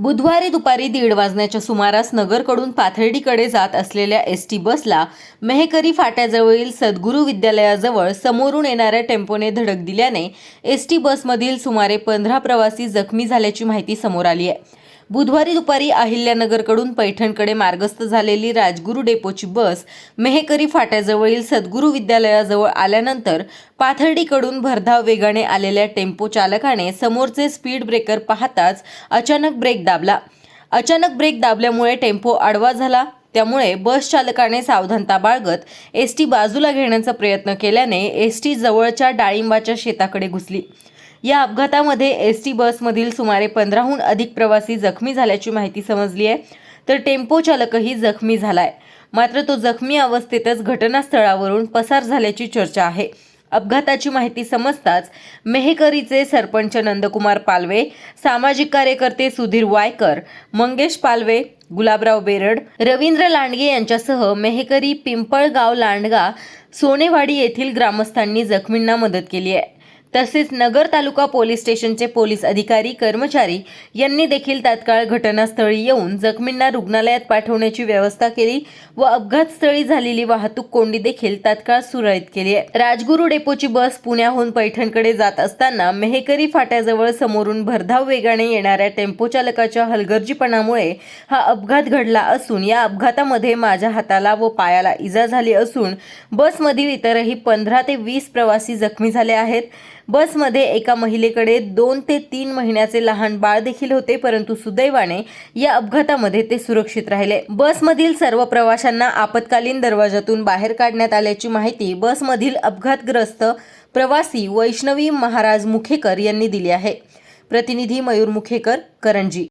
बुधवारी दुपारी दीड वाजण्याच्या सुमारास नगरकडून पाथर्डीकडे जात असलेल्या एस टी बसला मेहकरी फाट्याजवळील सद्गुरू विद्यालयाजवळ समोरून येणाऱ्या टेम्पोने धडक दिल्याने एस टी बसमधील सुमारे पंधरा प्रवासी जखमी झाल्याची माहिती समोर आली आहे. बुधवारी दुपारी अहिल्यानगरकडून पैठणकडे मार्गस्थ झालेली राजगुरू डेपोची बस मेहकरी फाट्याजवळील सद्गुरू विद्यालयाजवळ आल्यानंतर पाथर्डीकडून भरधाव वेगाने आलेल्या टेम्पो चालकाने समोरचे स्पीड ब्रेकर पाहताच अचानक ब्रेक दाबला. अचानक ब्रेक दाबल्यामुळे टेम्पो आडवा झाला. त्यामुळे बस चालकाने सावधानता बाळगत एस टी बाजूला घेण्याचा प्रयत्न केल्याने एस टी जवळच्या डाळिंबाच्या शेताकडे घुसली. या अपघातामध्ये एस टी बसमधील सुमारे पंधराहून अधिक प्रवासी जखमी झाल्याची माहिती समजली आहे. तर टेम्पो चालकही जखमी झालाय. मात्र तो जखमी अवस्थेतच घटनास्थळावरून पसार झाल्याची चर्चा आहे. अपघाताची माहिती समजताच मेहकरीचे सरपंच नंदकुमार पालवे सामाजिक कार्यकर्ते सुधीर वायकर मंगेश पालवे गुलाबराव बेरड रवींद्र लांडगे यांच्यासह मेहकरी पिंपळगाव लांडगा सोनेवाडी येथील ग्रामस्थांनी जखमींना मदत केली आहे. तसेच नगर तालुका पोलीस स्टेशनचे पोलीस अधिकारी कर्मचारी यांनी देखील तात्काळ घटनास्थळी येऊन जखमींना रुग्णालयात पाठवण्याची व्यवस्था केली व अपघातस्थळी झालेली वाहतूक कोंडी देखील तात्काळ सुरळीत केली आहे. राजगुरू डेपोची बस पुण्याहून पैठणकडे जात असताना मेहकरी फाट्याजवळ समोरून भरधाव वेगाने येणाऱ्या टेम्पो चालकाच्या हलगर्जीपणामुळे हा अपघात घडला असून या अपघातामध्ये माझ्या हाताला व पायाला इजा झाली असून बसमधील इतरही पंधरा ते वीस प्रवासी जखमी झाले आहेत. बसमध्ये एका महिलेकडे दोन ते तीन महिन्याचे लहान बाळ देखील होते परंतु सुदैवाने या अपघातामध्ये ते सुरक्षित राहिले. बसमधील सर्व प्रवाशांना आपत्कालीन दरवाजातून बाहेर काढण्यात आल्याची माहिती बसमधील अपघातग्रस्त प्रवासी वैष्णवी महाराज मुखेकर यांनी दिली आहे. प्रतिनिधी मयूर मुखेकर करंजी.